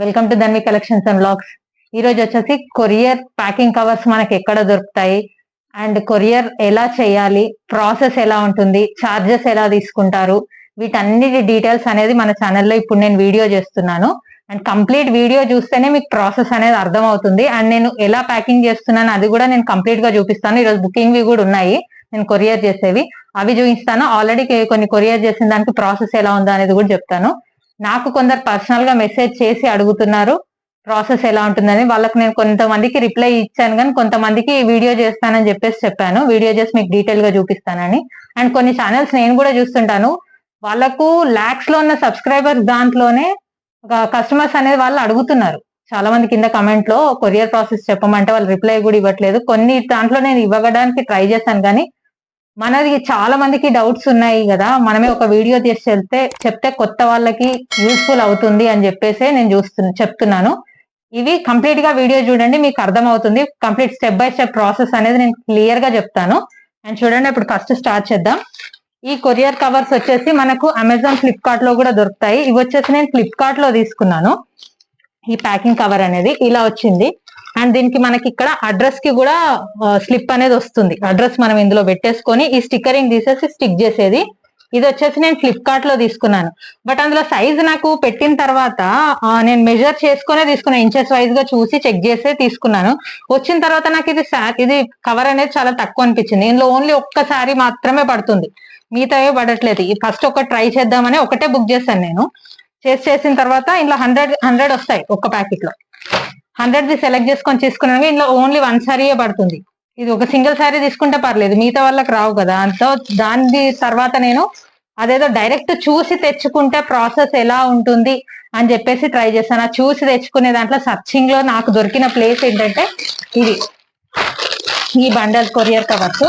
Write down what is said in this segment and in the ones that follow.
Welcome to Dhanvi collections and blogs ఈ రోజు వచ్చేసి కొరియర్ ప్యాకింగ్ కవర్స్ మనకి ఎక్కడ దొరుకుతాయి? అండ్ కొరియర్ ఎలా చేయాలి? ప్రాసెస్ ఎలా ఉంటుంది? చార్జెస్ ఎలా తీసుకుంటారు? వీటన్నిటి డీటెయిల్స్ అనేది మన ఛానల్లో ఇప్పుడు నేను వీడియో చేస్తున్నాను. అండ్ కంప్లీట్ వీడియో చూస్తేనే మీకు ప్రాసెస్ అనేది అర్థం అవుతుంది అండ్ నేను ఎలా ప్యాకింగ్ చేస్తున్నాను అది కూడా నేను కంప్లీట్గా చూపిస్తాను. ఈరోజు బుకింగ్ కూడా ఉన్నాయి. నేను కొరియర్ చేసేవి. అవి చూపిస్తాను. ఆల్రెడీ కొన్ని కొరియర్ చేసిన దానికి ప్రాసెస్ ఎలా ఉందో అనేది కూడా చెప్తాను. నాకు కొందరు పర్సనల్గా మెసేజ్ చేసి అడుగుతున్నారు ప్రాసెస్ ఎలా ఉంటుందని. వాళ్ళకి నేను కొంతమందికి రిప్లై ఇచ్చాను కానీ కొంతమందికి వీడియో చేస్తానని చెప్పేసి చెప్పాను. వీడియో చేసి మీకు డీటెయిల్గా చూపిస్తానని. అండ్ కొన్ని ఛానల్స్ నేను కూడా చూస్తుంటాను. వాళ్ళకు లాక్స్లో ఉన్న సబ్స్క్రైబర్స్ దాంట్లోనే కస్టమర్స్ అనేది వాళ్ళు అడుగుతున్నారు. చాలా మంది కింద కమెంట్లో కొరియర్ ప్రాసెస్ చెప్పమంటే వాళ్ళు రిప్లై కూడా ఇవ్వట్లేదు. కొన్ని దాంట్లో నేను ఇవ్వడానికి ట్రై చేశాను కానీ మనది చాలా మందికి డౌట్స్ ఉన్నాయి కదా. మనమే ఒక వీడియో తీసి చెప్తే చెప్తే కొత్త వాళ్ళకి యూస్ఫుల్ అవుతుంది అని చెప్పేసి నేను చూస్తున్నా చెప్తున్నాను. ఇవి కంప్లీట్గా వీడియో చూడండి మీకు అర్థం అవుతుంది complete step by step process అనేది నేను క్లియర్గా చెప్తాను. అండ్ చూడండి ఇప్పుడు ఫస్ట్ స్టార్ట్ చేద్దాం. ఈ కొరియర్ కవర్స్ వచ్చేసి మనకు అమెజాన్ ఫ్లిప్కార్ట్లో కూడా దొరుకుతాయి. ఇవి వచ్చేసి నేను ఫ్లిప్కార్ట్లో తీసుకున్నాను. ఈ ప్యాకింగ్ కవర్ అనేది ఇలా వచ్చింది. అండ్ దీనికి మనకి ఇక్కడ అడ్రస్కి కూడా స్లిప్ అనేది వస్తుంది. అడ్రస్ మనం ఇందులో పెట్టేసుకొని ఈ స్టిక్కరింగ్ తీసేసి స్టిక్ చేసేది. ఇది వచ్చేసి నేను ఫ్లిప్కార్ట్లో తీసుకున్నాను. బట్ అందులో సైజ్ నాకు పెట్టిన తర్వాత నేను మెజర్ చేసుకునే తీసుకున్నాను. ఇంచెస్ వైజ్గా చూసి చెక్ చేసే తీసుకున్నాను. వచ్చిన తర్వాత నాకు ఇది ఇది కవర్ అనేది చాలా తక్కువ అనిపించింది. ఇందులో ఓన్లీ ఒక్కసారి మాత్రమే పడుతుంది. మిగతావే పడట్లేదు. ఫస్ట్ ఒక ట్రై చేద్దామని ఒకటే బుక్ చేశాను నేను. చేసి చేసిన తర్వాత ఇందులో హండ్రెడ్ హండ్రెడ్ వస్తాయి ఒక్క ప్యాకెట్లో. హండ్రెడ్ ది సెలెక్ట్ చేసుకొని తీసుకున్నాను ఇందులో ఓన్లీ వన్ సారీయే పడుతుంది. ఇది ఒక సింగిల్ సారీ తీసుకుంటే పర్లేదు. మిగతా వాళ్ళకి రావు కదా. అంతో దాని తర్వాత నేను అదేదో డైరెక్ట్ చూసి తెచ్చుకుంటే ప్రాసెస్ ఎలా ఉంటుంది అని చెప్పేసి ట్రై చేశాను. ఆ చూసి తెచ్చుకునే దాంట్లో సర్చింగ్లో నాకు దొరికిన ప్లేస్ ఏంటంటే ఇది. ఈ బండల్ కొరియర్ కవర్స్.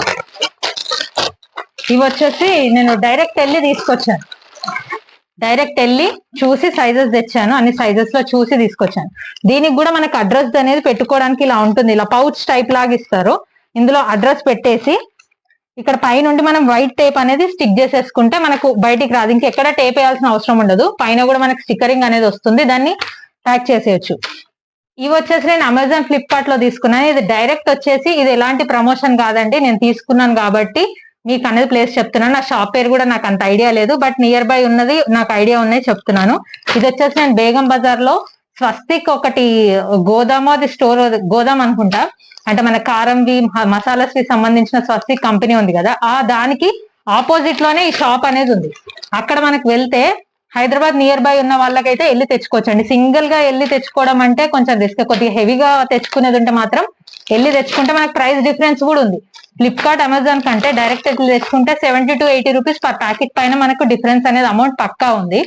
ఇవి వచ్చేసి నేను డైరెక్ట్ వెళ్ళి తీసుకొచ్చాను. డైరెక్ట్ వెళ్ళి చూసి సైజెస్ తెచ్చాను. అన్ని సైజెస్లో చూసి తీసుకొచ్చాను. దీనికి కూడా మనకు అడ్రస్ అనేది పెట్టుకోవడానికి ఇలా ఉంటుంది. ఇలా పౌచ్ టైప్ లాగా ఇస్తారు. ఇందులో అడ్రస్ పెట్టేసి ఇక్కడ పైనుండి మనం వైట్ టేప్ అనేది స్టిక్ చేసేసుకుంటే మనకు బయటికి రాదు. ఇంకెక్కడ టేప్ వేయాల్సిన అవసరం ఉండదు. పైన కూడా మనకు స్టిక్కరింగ్ అనేది వస్తుంది. దాన్ని ప్యాక్ చేసేయచ్చు. ఇవి వచ్చేసి నేను అమెజాన్ ఫ్లిప్కార్ట్లో తీసుకున్నాను. ఇది డైరెక్ట్ వచ్చేసి ఇది ఎలాంటి ప్రమోషన్ కాదండి. నేను తీసుకున్నాను కాబట్టి మీకు అనేది ప్లేస్ చెప్తున్నాను. నా షాప్ పేరు కూడా నాకు అంత ఐడియా లేదు బట్ నియర్ బై ఉన్నది నాకు ఐడియా ఉన్నాయి చెప్తున్నాను. ఇది వచ్చేసి నేను బేగం బజార్లో స్వస్తిక్ ఒకటి గోదామ అది స్టోర్ గోదాం అనుకుంటా. అంటే మన కారంవి వి మసాలాస్కి సంబంధించిన స్వస్తిక్ కంపెనీ ఉంది కదా ఆ దానికి ఆపోజిట్లోనే ఈ షాప్ అనేది ఉంది. అక్కడ మనకు వెళ్తే హైదరాబాద్ నియర్ బై ఉన్న వాళ్ళకైతే వెళ్ళి తెచ్చుకోవచ్చండి. సింగిల్గా వెళ్ళి తెచ్చుకోవడం అంటే కొంచెం రిస్క్ కొద్దిగా హెవీగా తెచ్చుకునేది ఉంటే మాత్రం వెళ్ళి తెచ్చుకుంటే మనకు ప్రైస్ డిఫరెన్స్ కూడా ఉంది. ఫ్లిప్కార్ట్ అమెజాన్ కంటే డైరెక్ట్ వెళ్ళి తెచ్చుకుంటే seventy to eighty rupees per packet పైన మనకు డిఫరెన్స్ అనేది అమౌంట్ పక్కా ఉంది.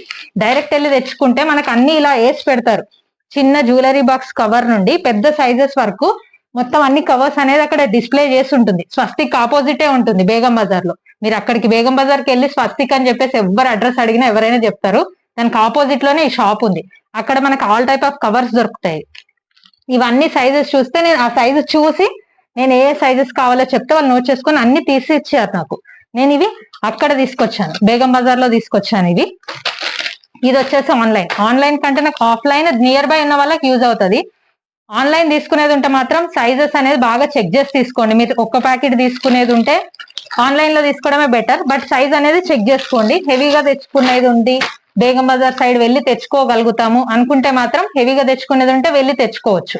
డైరెక్ట్ వెళ్ళి తెచ్చుకుంటే మనకు అన్ని ఇలా వేసి పెడతారు. చిన్న జ్యువెలరీ బాక్స్ కవర్ నుండి పెద్ద సైజెస్ వరకు మొత్తం అన్ని కవర్స్ అనేది అక్కడ డిస్ప్లే చేసి ఉంటుంది. స్వస్తిక్ ఆపోజిటే ఉంటుంది బేగం బజార్లో మీరు అక్కడికి బేగం బజార్కి వెళ్ళి స్వస్తిక్ అని చెప్పేసి ఎవరు అడ్రస్ అడిగినా ఎవరైనా చెప్తారు. దానికి ఆపోజిట్లోనే ఈ షాప్ ఉంది. అక్కడ మనకు ఆల్ టైప్ ఆఫ్ కవర్స్ దొరుకుతాయి. ఇవన్నీ సైజెస్ చూస్తే నేను ఆ సైజు చూసి నేను ఏ సైజెస్ కావాలో చెప్తే వాళ్ళు నోట్ చేసుకొని అన్ని తీసి ఇచ్చారు నాకు. నేను ఇవి అక్కడ తీసుకొచ్చాను. బేగం బజార్లో తీసుకొచ్చాను ఇవి. ఇది వచ్చేసి ఆన్లైన్ ఆన్లైన్ కంటే నాకు ఆఫ్లైన్ నియర్ బై ఉన్న వాళ్ళకి యూజ్ అవుతుంది. ఆన్లైన్ తీసుకునేది ఉంటే మాత్రం సైజెస్ అనేది బాగా చెక్ చేసి తీసుకోండి. మీరు ఒక్క ప్యాకెట్ తీసుకునేది ఉంటే ఆన్లైన్లో తీసుకోవడమే బెటర్ బట్ సైజ్ అనేది చెక్ చేసుకోండి. హెవీగా తెచ్చుకునేది ఉంది బేగం బజార్ సైడ్ వెళ్ళి తెచ్చుకోగలుగుతాము. అనుకుంటే మాత్రం హెవీగా తెచ్చుకునేది ఉంటే వెళ్ళి తెచ్చుకోవచ్చు.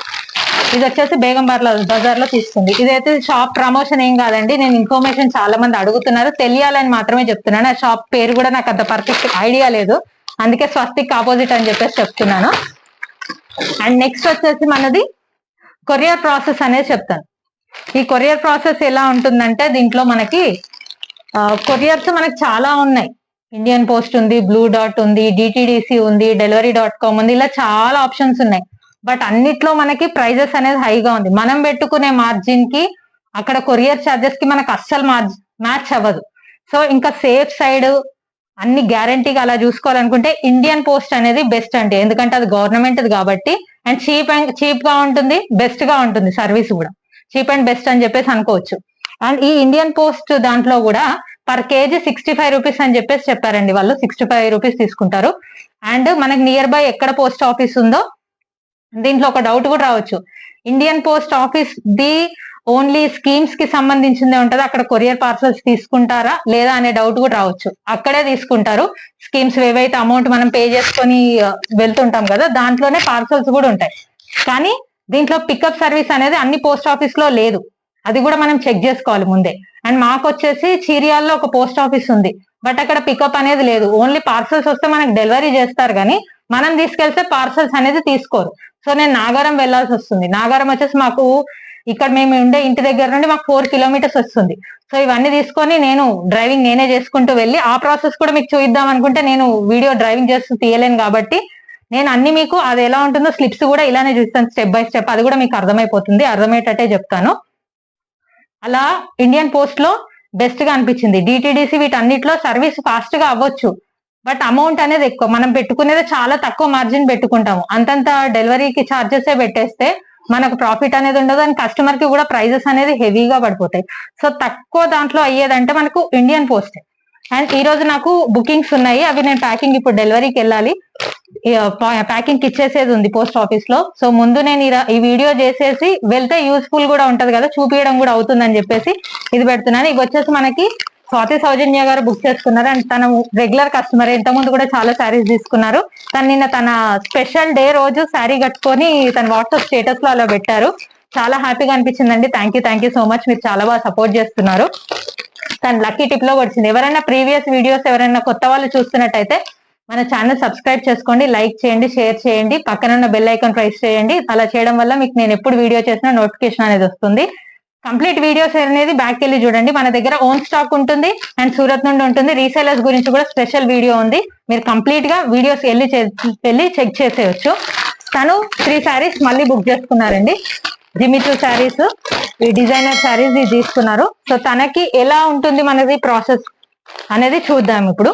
ఇది వచ్చేసి బేగం బజార్లో తీసుకుంది ఇదైతే షాప్ ప్రమోషన్ ఏం కాదండి. నేను ఇన్ఫర్మేషన్ చాలా మంది అడుగుతున్నారు. తెలియాలని మాత్రమే చెప్తున్నాను. ఆ షాప్ పేరు కూడా నాకు అంత పర్ఫెక్ట్ ఐడియా లేదు. అందుకే స్వస్తిక్ ఆపోజిట్ అని చెప్పేసి చెప్తున్నాను. అండ్ నెక్స్ట్ వచ్చేసి మనది కొరియర్ ప్రాసెస్ అనేది చెప్తాను. ఈ కొరియర్ ప్రాసెస్ ఎలా ఉంటుందంటే దీంట్లో మనకి కొరియర్స్ మనకి చాలా ఉన్నాయి. ఇండియన్ పోస్ట్ ఉంది బ్లూ డాట్ ఉంది డిటిడిసి ఉంది డెలివరీ డాట్ కామ్ ఉంది ఇలా చాలా ఆప్షన్స్ ఉన్నాయి. బట్ అన్నిట్లో మనకి ప్రైజెస్ అనేది హైగా ఉంది. మనం పెట్టుకునే మార్జిన్కి అక్కడ కొరియర్ చార్జెస్కి మనకు అస్సలు మ్యాచ్ అవ్వదు. సో ఇంకా సేఫ్ సైడ్ అన్ని గ్యారంటీగా అలా చూసుకోవాలనుకుంటే ఇండియన్ పోస్ట్ అనేది బెస్ట్ అండి. ఎందుకంటే అది గవర్నమెంట్ కాబట్టి అండ్ చీప్ అండ్ చీప్గా ఉంటుంది బెస్ట్గా ఉంటుంది సర్వీస్ కూడా. చీప్ అండ్ బెస్ట్ అని చెప్పేసి అనుకోవచ్చు. అండ్ ఈ ఇండియన్ పోస్ట్ దాంట్లో కూడా per KG sixty five rupees అని చెప్పేసి చెప్పారండి వాళ్ళు. సిక్స్టీ ఫైవ్ రూపీస్ తీసుకుంటారు. అండ్ మనకి నియర్ బై ఎక్కడ పోస్ట్ ఆఫీస్ ఉందో దీంట్లో ఒక డౌట్ కూడా రావచ్చు. Indian post office the only స్కీమ్స్కి సంబంధించిందే ఉంటది. అక్కడ కొరియర్ పార్సల్స్ తీసుకుంటారా లేదా అనే డౌట్ కూడా రావచ్చు. అక్కడే తీసుకుంటారు. స్కీమ్స్ ఏవైతే అమౌంట్ మనం పే చేసుకొని వెళ్తుంటాం కదా దాంట్లోనే పార్సల్స్ కూడా ఉంటాయి. కానీ దీంట్లో పికప్ సర్వీస్ అనేది అన్ని పోస్ట్ ఆఫీస్లో లేదు. అది కూడా మనం చెక్ చేసుకోవాలి ముందే. అండ్ మాకు వచ్చేసి చీరియాల్లో ఒక పోస్ట్ ఆఫీస్ ఉంది. బట్ అక్కడ పికప్ అనేది లేదు. ఓన్లీ పార్సల్స్ వస్తే మనకి డెలివరీ చేస్తారు కానీ మనం తీసుకెళ్తే పార్సల్స్ అనేది తీసుకోరు. సో నేను నాగారం వెళ్ళాల్సి వస్తుంది. నాగారం వచ్చేసి మాకు ఇక్కడ మేము ఉండే ఇంటి దగ్గర నుండి మాకు ఫోర్ కిలోమీటర్స్ వస్తుంది. సో ఇవన్నీ తీసుకొని నేను డ్రైవింగ్ నేనే చేసుకుంటూ వెళ్ళి ఆ ప్రాసెస్ కూడా మీకు చూద్దాం అనుకుంటే నేను వీడియో డ్రైవింగ్ చేస్తూ తీయలేను కాబట్టి నేను అన్ని మీకు అది ఎలా ఉంటుందో స్లిప్స్ కూడా ఇలానే చూస్తాను స్టెప్ బై స్టెప్ అది కూడా మీకు అర్థమైపోతుంది. అర్థమయ్యేటట్టే చెప్తాను. అలా ఇండియన్ పోస్ట్లో బెస్ట్గా అనిపించింది. డిటిడిసి వీటన్నిటిలో సర్వీస్ ఫాస్ట్గా అవ్వచ్చు. బట్ అమౌంట్ అనేది ఎక్కువ. మనం పెట్టుకునేది చాలా తక్కువ మార్జిన్ పెట్టుకుంటాము. అంతంత డెలివరీకి ఛార్జెస్ పెట్టేస్తే మనకు ప్రాఫిట్ అనేది ఉండదు అండ్ కస్టమర్కి కూడా ప్రైజెస్ అనేది హెవీగా పడిపోతాయి. సో తక్కువ దాంట్లో అయ్యేదంటే మనకు ఇండియన్ పోస్ట్ అండ్ ఈ రోజు నాకు బుకింగ్స్ ఉన్నాయి. అవి నేను ప్యాకింగ్ ఇప్పుడు డెలివరీకి వెళ్ళాలి. ప్యాకింగ్ ఇచ్చేసేది ఉంది పోస్ట్ ఆఫీస్లో సో ముందు నేను ఈ వీడియో చేసేసి వెళ్తే యూస్ఫుల్ కూడా ఉంటది కదా చూపించడం కూడా అవుతుందని చెప్పేసి ఇది పెడుతున్నాను. ఇది వచ్చేసి మనకి స్వాతి సౌజన్య గారు బుక్ చేసుకున్నారు. అండ్ తన రెగ్యులర్ కస్టమర్ ఇంతకుముందు ముందు కూడా చాలా శారీస్ తీసుకున్నారు. తను నిన్న తన స్పెషల్ డే రోజు శారీ కట్టుకొని తన వాట్సాప్ స్టేటస్లో అలా పెట్టారు. చాలా హ్యాపీగా అనిపించిందండి. Thank you thank you so much మీరు చాలా బాగా సపోర్ట్ చేస్తున్నారు. తను లక్కీ టిప్లో వచ్చింది ఎవరైనా ప్రీవియస్ వీడియోస్ ఎవరైనా కొత్త వాళ్ళు చూస్తున్నట్టయితే మన ఛానల్ సబ్స్క్రైబ్ చేసుకోండి లైక్ చేయండి షేర్ చేయండి పక్కన ఉన్న బెల్ ఐకాన్ ప్రెస్ చేయండి. అలా చేయడం వల్ల మీకు నేను ఎప్పుడు వీడియో చేసినా నోటిఫికేషన్ అనేది వస్తుంది. కంప్లీట్ వీడియోస్ అనేది బ్యాక్ వెళ్ళి చూడండి. మన దగ్గర ఓన్ స్టాక్ ఉంటుంది అండ్ సూరత్ నుండి ఉంటుంది. రీసేలర్స్ గురించి కూడా స్పెషల్ వీడియో ఉంది. మీరు కంప్లీట్గా వీడియోస్ వెళ్ళి వెళ్ళి చెక్ చేసేయచ్చు. తను త్రీ శారీస్ మళ్ళీ బుక్ చేసుకున్నారండి. జిమిచూ శారీస్ ఈ డిజైనర్ శారీస్ తీసుకున్నారు. సో తనకి ఎలా ఉంటుంది మనది ప్రాసెస్ అనేది చూద్దాం ఇప్పుడు.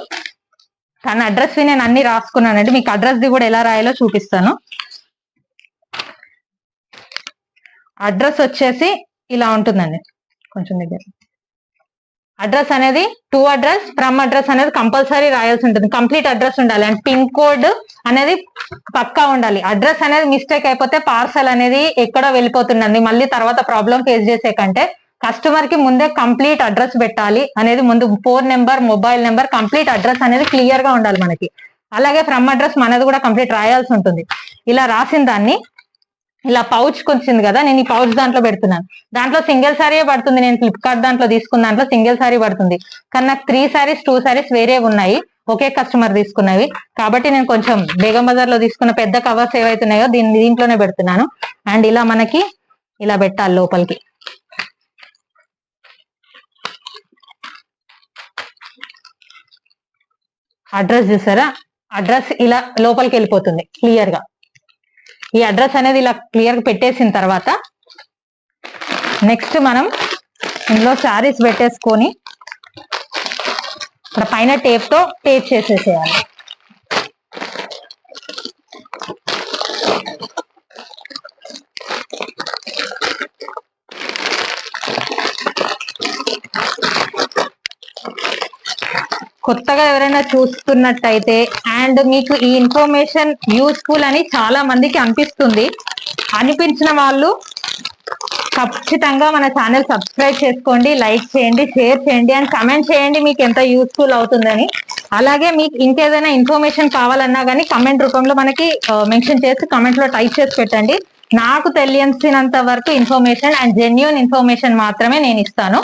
తన అడ్రస్ నేను అన్ని రాసుకున్నానండి. మీకు అడ్రస్ ది కూడా ఎలా రాయాలో చూపిస్తాను. అడ్రస్ వచ్చేసి ఇలా ఉంటుందండి. కొంచెం దగ్గర. అడ్రస్ అనేది టూ అడ్రస్ ఫ్రమ్ అడ్రస్ అనేది కంపల్సరీ రాయాల్సి ఉంటుంది. కంప్లీట్ అడ్రస్ ఉండాలి. అండ్ పిన్ కోడ్ అనేది పక్కా ఉండాలి. అడ్రస్ అనేది మిస్టేక్ అయిపోతే పార్సల్ అనేది ఎక్కడో వెళ్ళిపోతుందండి. మళ్ళీ తర్వాత ప్రాబ్లం ఫేస్ చేసే కంటే కస్టమర్కి ముందే కంప్లీట్ అడ్రస్ పెట్టాలి అనేది ముందు phone number mobile number complete address అనేది క్లియర్గా ఉండాలి మనకి. అలాగే ఫ్రమ్ అడ్రస్ మనది కూడా కంప్లీట్ రాయాల్సి ఉంటుంది. ఇలా రాసిన దాన్ని ఇలా పౌచ్ వచ్చింది కదా నేను ఈ పౌచ్ దాంట్లో పెడుతున్నాను. దాంట్లో సింగిల్ సారీ పడుతుంది నేను ఫ్లిప్కార్ట్ దాంట్లో తీసుకున్న దాంట్లో సింగిల్ సారీ పడుతుంది. కానీ నాకు త్రీ సారీస్ టూ సారీస్ వేరే ఉన్నాయి ఒకే కస్టమర్ తీసుకున్నవి. కాబట్టి నేను కొంచెం బేగం బజార్లో తీసుకున్న పెద్ద కవర్స్ ఏవైతున్నాయో దీన్ని దీంట్లోనే పెడుతున్నాను. అండ్ ఇలా మనకి ఇలా పెట్టాలి లోపలికి. అడ్రస్ చూసారా? అడ్రస్ ఇలా లోపలికి వెళ్ళిపోతుంది క్లియర్గా. ఈ అడ్రస్ అనేది ఇలా క్లియర్గా పెట్టేసిన తర్వాత నెక్స్ట్ మనం ఇందులో శారీస్ పెట్టేసుకొని ఇక్కడ పైన టేప్తో టేప్ చేసేసేయాలి. కొత్తగా ఎవరైనా చూస్తున్నట్టయితే అండ్ మీకు ఈ ఇన్ఫర్మేషన్ యూస్ఫుల్ అని చాలా మందికి అనిపిస్తుంది. అనిపించిన వాళ్ళు ఖచ్చితంగా మన ఛానల్ సబ్స్క్రైబ్ చేసుకోండి లైక్ చేయండి షేర్ చేయండి అండ్ కమెంట్ చేయండి మీకు ఎంత యూస్ఫుల్ అవుతుందని. అలాగే మీకు ఇంకేదైనా ఇన్ఫర్మేషన్ కావాలన్నా కానీ కమెంట్ రూపంలో మనకి మెన్షన్ చేసి కమెంట్లో టైప్ చేసి పెట్టండి. నాకు తెలియసినంత వరకు ఇన్ఫర్మేషన్ అండ్ జెన్యున్ ఇన్ఫర్మేషన్ మాత్రమే నేను ఇస్తాను.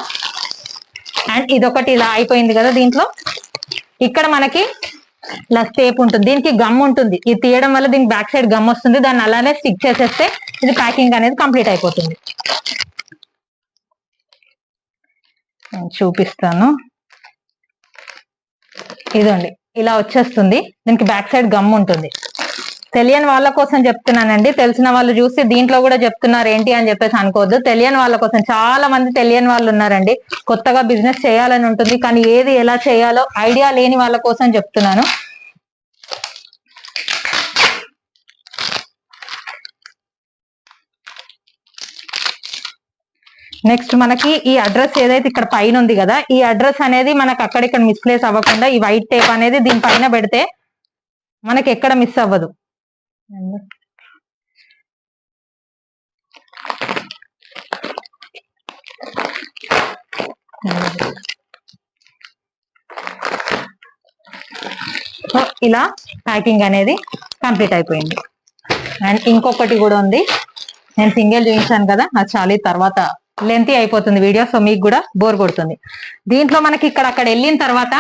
అండ్ ఇదొకటి ఇలా అయిపోయింది కదా దీంట్లో. ఇక్కడ మనకి ఇలా టేప్ ఉంటుంది. దీనికి గమ్ ఉంటుంది. ఇది తీయడం వల్ల దీనికి బ్యాక్ సైడ్ గమ్ వస్తుంది. దాన్ని అలానే స్టిక్ చేసేస్తే ఇది ప్యాకింగ్ అనేది కంప్లీట్ అయిపోతుంది. నేను చూపిస్తాను. ఇదండి ఇలా వచ్చేస్తుంది. దీనికి బ్యాక్ సైడ్ గమ్ ఉంటుంది. తెలియని వాళ్ళ కోసం చెప్తున్నానండి. తెలిసిన వాళ్ళు చూసి దీంట్లో కూడా చెప్తున్నారు ఏంటి అని చెప్పేసి అనుకోవద్దు. తెలియని వాళ్ళ కోసం చాలా మంది తెలియని వాళ్ళు ఉన్నారండి. కొత్తగా బిజినెస్ చేయాలని ఉంటుంది. కానీ ఏది ఎలా చేయాలో ఐడియా లేని వాళ్ళ కోసం చెప్తున్నాను. నెక్స్ట్ మనకి ఈ అడ్రస్ ఏదైతే ఇక్కడ పైన ఉంది కదా ఈ అడ్రస్ అనేది మనకు అక్కడిక్కడ మిస్ప్లేస్ అవ్వకుండా ఈ వైట్ టేప్ అనేది దీని పైన పెడితే మనకి ఎక్కడ మిస్ అవ్వదు. సో ఇలా ప్యాకింగ్ అనేది కంప్లీట్ అయిపోయింది. అండ్ ఇంకొకటి కూడా ఉంది. నేను సింగిల్ చూపించాను కదా అది చాలీ తర్వాత లెంతీ అయిపోతుంది వీడియో సో మీకు కూడా బోర్ కొడుతుంది. దీంట్లో మనకి ఇక్కడ అక్కడ వెళ్ళిన తర్వాత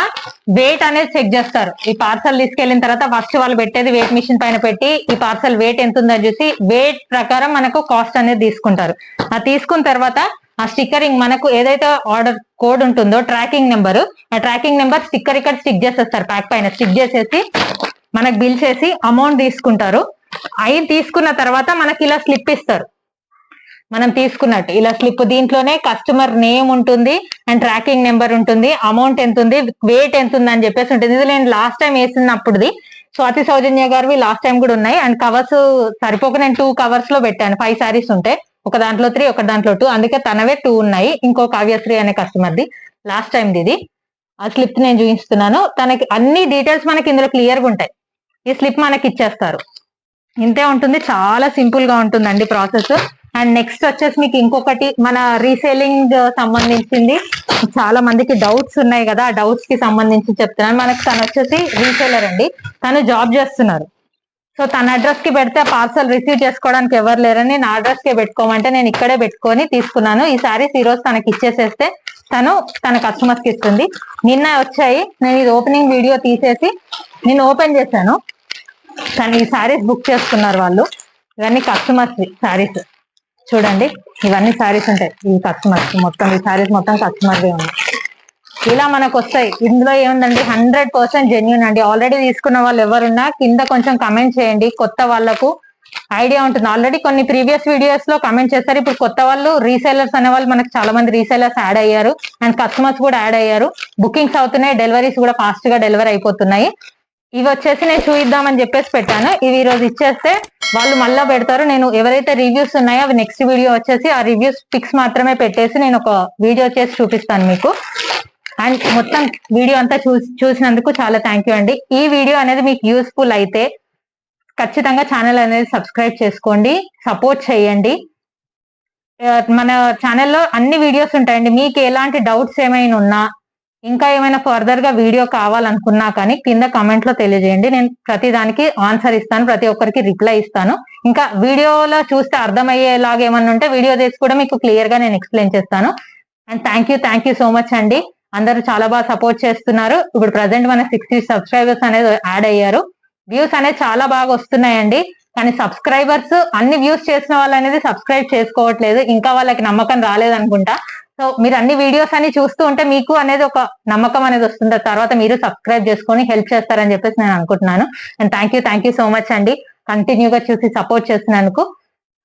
వెయిట్ అనేది చెక్ చేస్తారు. ఈ పార్సల్ తీసుకెళ్ళిన తర్వాత ఫస్ట్ వాళ్ళు పెట్టేది వెయిట్ మిషన్ పైన పెట్టి ఈ పార్సల్ వెయిట్ ఎంత ఉందని చూసి వెయిట్ ప్రకారం మనకు కాస్ట్ అనేది తీసుకుంటారు. ఆ తీసుకున్న తర్వాత ఆ స్టిక్కరింగ్ మనకు ఏదైతే ఆర్డర్ కోడ్ ఉంటుందో ట్రాకింగ్ నెంబర్ ఆ ట్రాకింగ్ నెంబర్ స్టిక్కర్ ఇక్కడ స్టిక్ చేసేస్తారు ప్యాక్ పైన స్టిక్ చేసేసి మనకు బిల్ చేసి అమౌంట్ తీసుకుంటారు. అవి తీసుకున్న తర్వాత మనకి ఇలా స్లిప్ ఇస్తారు. మనం తీసుకున్నట్టు. ఇలా స్లిప్ దీంట్లోనే కస్టమర్ నేమ్ ఉంటుంది అండ్ ట్రాకింగ్ నెంబర్ ఉంటుంది అమౌంట్ ఎంత ఉంది వెయిట్ ఎంత ఉంది అని చెప్పేసి ఉంటుంది. ఇది నేను లాస్ట్ టైం వేసినప్పుడుది. స్వాతి సౌజన్య గారివి లాస్ట్ టైం కూడా ఉన్నాయి. అండ్ కవర్స్ సరిపోక నేను టూ కవర్స్లో పెట్టాను. ఫైవ్ సారీస్ ఉంటాయి ఒక దాంట్లో త్రీ ఒక దాంట్లో టూ అందుకే తనవే టూ ఉన్నాయి. ఇంకో కావ్యశ్రీ అనే కస్టమర్ది లాస్ట్ టైం ఇది. ఆ స్లిప్ నేను చూపిస్తున్నాను. తనకి అన్ని డీటెయిల్స్ మనకి ఇందులో క్లియర్గా ఉంటాయి. ఈ స్లిప్ మనకి ఇచ్చేస్తారు. ఇంతే ఉంటుంది. చాలా సింపుల్గా ఉంటుందండి ప్రాసెస్ అండ్ నెక్స్ట్ వచ్చేసి మీకు ఇంకొకటి మన రీసేలింగ్ uh, సంబంధించింది. చాలా మందికి డౌట్స్ ఉన్నాయి కదా ఆ డౌట్స్కి సంబంధించి చెప్తున్నాను. మనకు తను వచ్చేసి రీసేలర్ అండి. తను జాబ్ చేస్తున్నారు. సో తన అడ్రస్కి పెడితే పార్సల్ రిసీవ్ చేసుకోవడానికి ఎవరు లేరని నా అడ్రస్కి పెట్టుకోమంటే నేను ఇక్కడే పెట్టుకొని తీసుకున్నాను. ఈ సారీస్ ఈ రోజు తనకి ఇచ్చేసేస్తే తను తన కస్టమర్స్కి ఇస్తుంది. నిన్న వచ్చాయి. నేను ఇది ఓపెనింగ్ వీడియో తీసేసి నేను ఓపెన్ చేశాను. కానీ ఈ సారీస్ బుక్ చేసుకున్నారు వాళ్ళు. ఇవన్నీ కస్టమర్స్ సారీస్ చూడండి ఇవన్నీ సారీస్ ఉంటాయి. ఈ కస్టమర్స్ మొత్తం ఈ సారీస్ మొత్తం కస్టమర్వే ఉన్నాయి. ఇలా మనకు వస్తాయి ఇందులో ఏముందండి? హండ్రెడ్ పర్సెంట్ జెన్యున్ అండి. ఆల్రెడీ తీసుకున్న వాళ్ళు ఎవరున్నా కింద కొంచెం కమెంట్ చేయండి. కొత్త వాళ్ళకు ఐడియా ఉంటుంది. ఆల్రెడీ కొన్ని ప్రీవియస్ వీడియోస్లో కమెంట్ చేస్తారు. ఇప్పుడు కొత్త వాళ్ళు రీసెలర్స్ అనే వాళ్ళు మనకు చాలా మంది రీసెలర్స్ యాడ్ అయ్యారు. అండ్ కస్టమర్స్ కూడా యాడ్ అయ్యారు. బుకింగ్స్ అవుతున్నాయి. డెలివరీస్ కూడా ఫాస్ట్గా డెలివరీ అయిపోతున్నాయి. ఇవి వచ్చేసి నేను చూయిద్దామని చెప్పేసి పెట్టాను. ఇవి ఈరోజు రోజు ఇచ్చేస్తే వాళ్ళు మళ్ళా పెడతారు. నేను ఎవరైతే రివ్యూస్ ఉన్నాయో అవి నెక్స్ట్ వీడియో వచ్చేసి ఆ రివ్యూస్ పిక్స్ మాత్రమే పెట్టేసి నేను ఒక వీడియో చేసి చూపిస్తాను మీకు. అండ్ మొత్తం వీడియో అంతా చూసినందుకు చాలా థ్యాంక్ యూ అండి. ఈ వీడియో అనేది మీకు యూస్ఫుల్ అయితే ఖచ్చితంగా ఛానల్ అనేది సబ్స్క్రైబ్ చేసుకోండి. సపోర్ట్ చేయండి. మన ఛానల్లో అన్ని వీడియోస్ ఉంటాయండి. మీకు ఎలాంటి డౌట్స్ ఏమైనా ఉన్నా ఇంకా ఏమైనా ఫర్దర్గా వీడియో కావాలనుకున్నా కానీ కింద కమెంట్లో తెలియజేయండి. నేను ప్రతి దానికి ఆన్సర్ ఇస్తాను ప్రతి ఒక్కరికి రిప్లై ఇస్తాను. ఇంకా వీడియోలో చూస్తే అర్థమయ్యేలాగా ఏమన్నా ఉంటే వీడియో చేసి కూడా మీకు క్లియర్గా నేను ఎక్స్ప్లెయిన్ చేస్తాను. And thank you thank you so much అండి. అందరూ చాలా బాగా సపోర్ట్ చేస్తున్నారు. ఇప్పుడు ప్రజెంట్ మన సిక్స్టీ సబ్స్క్రైబర్స్ అనేది యాడ్ అయ్యారు. వ్యూస్ అనేది చాలా బాగా వస్తున్నాయండి. కానీ సబ్స్క్రైబర్స్ అన్ని వ్యూస్ చేసిన వాళ్ళు అనేది సబ్స్క్రైబ్ చేసుకోవట్లేదు. ఇంకా వాళ్ళకి నమ్మకం రాలేదు అనుకుంటా సో మీరు అన్ని వీడియోస్ అన్ని చూస్తూ ఉంటే మీకు అనేది ఒక నమ్మకం అనేది వస్తుంది. తర్వాత మీరు సబ్స్క్రైబ్ చేసుకొని హెల్ప్ చేస్తారని చెప్పేసి నేను అనుకుంటున్నాను. And thank you thank you so much అండి. కంటిన్యూగా చూసి సపోర్ట్ చేస్తున్నందుకు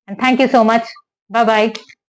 and thank you so much bye